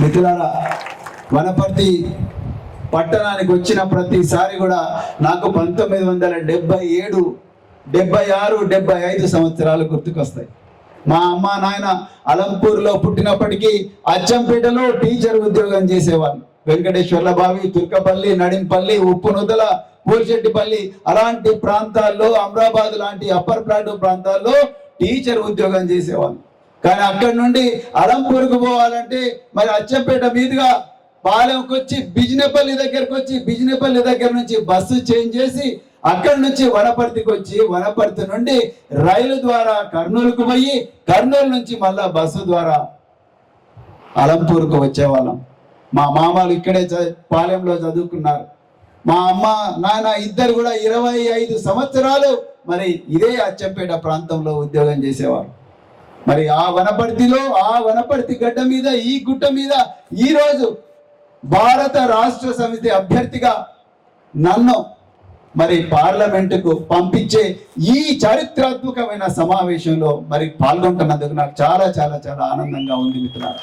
మిథులారా వనపర్తి పట్టణానికి వచ్చిన ప్రతిసారి కూడా నాకు పంతొమ్మిది వందల డెబ్బై ఏడు డెబ్బై ఆరు డెబ్బై ఐదు సంవత్సరాలు గుర్తుకొస్తాయి. మా అమ్మ నాయన అలంపూర్లో పుట్టినప్పటికీ అచ్చంపేటలో టీచర్ ఉద్యోగం చేసేవాళ్ళు వెంకటేశ్వర్ల బావి తుర్కపల్లి నడింపల్లి ఉప్పునుదల పూర్శెట్టిపల్లి అలాంటి ప్రాంతాల్లో అమరాబాద్ లాంటి అప్పర్ ప్లాటు ప్రాంతాల్లో టీచర్ ఉద్యోగం చేసేవాళ్ళు కానీ అక్కడి నుండి అలంపూర్కు పోవాలంటే మరి అచ్చంపేట మీదుగా పాలెంకి వచ్చి బిజినపల్లి దగ్గరకు వచ్చి బిజినపల్లి దగ్గర నుంచి బస్సు చేంజ్ చేసి అక్కడి నుంచి వనపర్తికి వచ్చి వనపర్తి నుండి రైలు ద్వారా కర్నూలుకు పోయి కర్నూలు నుంచి మళ్ళా బస్సు ద్వారా అలంపూర్కు వచ్చేవాళ్ళం. మా మామలు ఇక్కడే పాలెంలో చదువుకున్నారు. మా అమ్మ నాన్న ఇద్దరు కూడా ఇరవై ఐదు సంవత్సరాలు మరి ఇదే అచ్చంపేట ప్రాంతంలో ఉద్యోగం చేసేవారు. మరి ఆ వనపర్తిలో ఆ వనపర్తి గడ్డ మీద ఈ గుట్ట మీద ఈ రోజు భారత రాష్ట్ర సమితి అభ్యర్థిగా నన్ను మరి పార్లమెంటుకు పంపించే ఈ చారిత్రాత్మకమైన సమావేశంలో మరి పాల్గొంటున్నందుకు నాకు చాలా చాలా చాలా ఆనందంగా ఉంది మిత్రులారా.